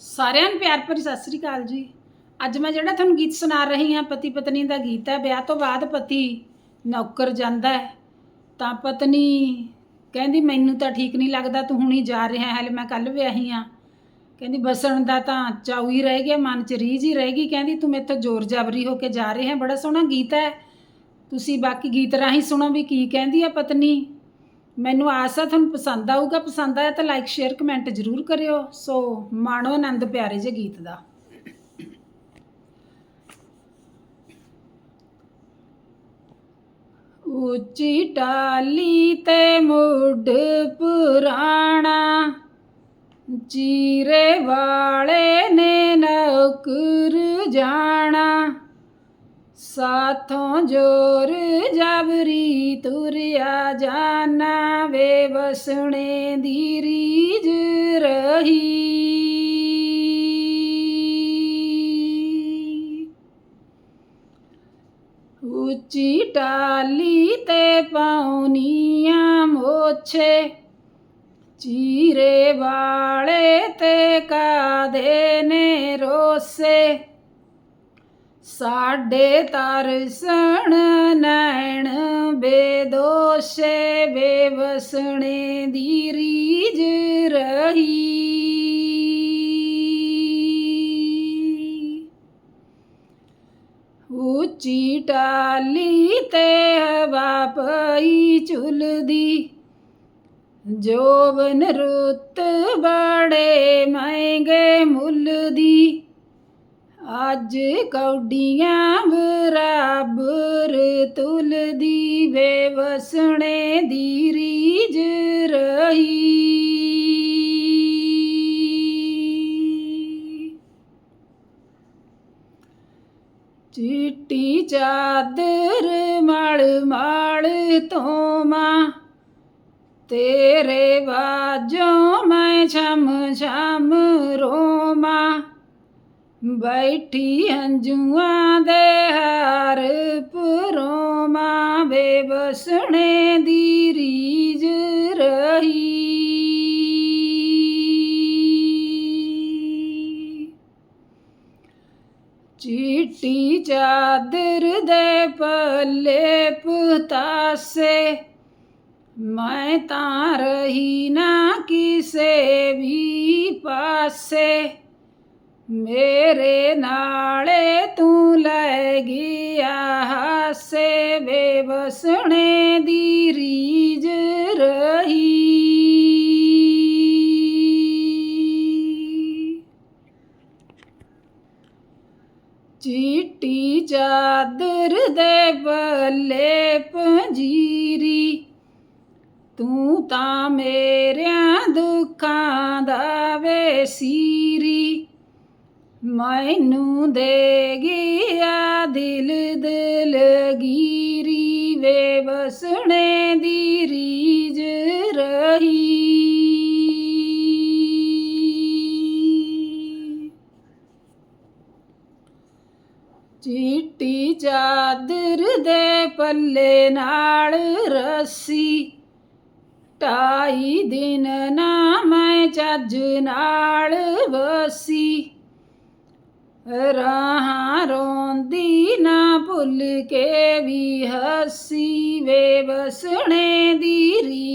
ਸਾਰਿਆਂ ਨੂੰ ਪਿਆਰ ਭਰੀ ਸਤਿ ਸ੍ਰੀ ਅਕਾਲ ਜੀ। ਅੱਜ ਮੈਂ ਜਿਹੜਾ ਤੁਹਾਨੂੰ ਗੀਤ ਸੁਣਾ ਰਹੀ ਹਾਂ, ਪਤੀ ਪਤਨੀ ਦਾ ਗੀਤ ਹੈ, ਵਿਆਹ ਤੋਂ ਬਾਅਦ ਪਤੀ ਨੌਕਰ ਜਾਂਦਾ ਹੈ। ਤਾਂ ਪਤਨੀ ਕਹਿੰਦੀ, ਮੈਨੂੰ ਤਾਂ ਠੀਕ ਨਹੀਂ ਲੱਗਦਾ, ਤੂੰ ਹੁਣੀ ਜਾ ਰਿਹਾ ਹੈ, ਹਲੇ ਮੈਂ ਕੱਲ ਵਿਆਹੀ ਆ ਕਹਿੰਦੀ, ਬਸਣ ਦਾ ਤਾਂ ਚਾਉ ਹੀ ਰਹਿ ਗਿਆ, ਮਨ ਚ ਰੀਝ ਹੀ ਰਹਿ ਗਈ। ਕਹਿੰਦੀ, ਤੂੰ ਮੇਥੋਂ ਜ਼ੋਰ ਜ਼ਬਰੀ ਹੋ ਕੇ ਜਾ ਰਿਹਾ ਬੜਾ ਸੋਹਣਾ ਗੀਤ ਹੈ। ਤੁਸੀਂ ਬਾਕੀ ਗੀਤ ਰਾਹੀਂ ਸੁਣੋ ਵੀ ਕੀ ਕਹਿੰਦੀ ਹੈ ਪਤਨੀ? ਮੈਨੂੰ ਆਸ ਹੈ ਤੁਹਾਨੂੰ ਪਸੰਦ ਆਊਗਾ, ਪਸੰਦ ਆਇਆ ਤਾਂ ਲਾਈਕ ਸ਼ੇਅਰ ਕਮੈਂਟ ਜ਼ਰੂਰ ਕਰਿਓ। ਸੋ ਮਾਣੋ ਆਨੰਦ ਪਿਆਰੇ ਜੇ ਗੀਤ ਦਾ। ਉੱਚੀ ਟਾਲੀ ਤੇ ਮੁੱਢ ਪੁਰਾਣਾ ਚੀਰੇ ਵਾਲੇ ਨੇ ਨੌਕਰ ਜਾਣਾ। ਸਾਥੋਂ ਜੋਰ ਜਬਰੀ ਤੁਰਿਆ ਜਾਣਾ ਵੇ ਵਸਣੇ ਦੀ ਰੀਝ ਰਹੀ। ਉੱਚੀ ਟਾਲੀ ਤੇ ਪਾਉਨੀਆਂ ਮੋਛੇ, ਚੀਰੇ ਵਾਲੇ ਤੇ ਕਾਦੇ ਨੇ ਰੋਸੇ। ਸਾਡੇ ਤਰਸਣ ਨੈਣ ਬੇਦੋਸ਼ੇ ਬੇਵਸਣੇ ਦੀ ਰੀਝ ਰਹੀ। ਉੱਚੀ ਟਾਲੀ ਤੇ ਹਵਾ ਪਈ ਝੁਲਦੀ, ਜੋਬਨ ਰੁੱਤ ਬੜੇ ਮਹਿੰਗੇ ਮੁੱਲ ਦੀ ਅੱਜ ਕੌਡੀਆਂ ਬਰਾਬਰ ਤੁਲਦੀ ਵੇ ਵਸਣੇ ਦੀ ਰੀਜ ਰਹੀ। ਚਿੱਟੀ ਚਾਦਰ ਮਲ ਮਲ ਤੋਮਾ ਤੇਰੇ ਬਾਝੋਂ ਮੈਂ ਛਮ ਛਮ ਰੋਮਾ ਬੈਠੀ ਹੰਝੂਆਂ ਦੇ ਹਾਰ ਪਰੋਮਾ ਬੇਬਸਣੇ ਦੀ ਰੀਝ ਰਹੀ। ਚਿੱਟੀ ਚਾਦਰ ਦੇ ਪੱਲੇ ਪਤਾਸੇ, ਮੈਂ ਤਾਂ ਰਹੀ ਨਾ ਕਿਸੇ ਵੀ ਪਾਸੇ। ਮੇਰੇ ਨਾਲੇ ਤੂੰ ਲੈ ਗਿਆ ਹਾਸੇ ਬੇਵਸਣੇ ਦੀ ਰੀਝ ਰਹੀ। ਚਿੱਟੀ ਚਾਦਰ ਦੇ ਬੱਲੇ ਪੰਜੀਰੀ, ਤੂੰ ਤਾਂ ਮੇਰਿਆਂ ਦੁੱਖਾਂ ਦਾ ਵੇ ਮੈਨੂੰ ਦੇ ਗਿਆ ਦਿਲ ਦਿਲ ਵੇ ਬਸਣੇ ਦੀ ਰੀਝ ਰਹੀ। ਚਿੱਟੀ ਚਾਦਰ ਦੇ ਪੱਲੇ ਨਾਲ ਰੱਸੀ, ਢਾਈ ਦਿਨ ਨਾ ਮੈਂ ਚੱਜ ਨਾਲ ਵਸੀ। ਰਾਹਾਂ ਰੋਂਦੀ ਨਾ ਭੁੱਲ ਕੇ ਵੀ ਹੱਸੀ ਵੇ ਵਸਣੇ ਦੀ ਰੀਝ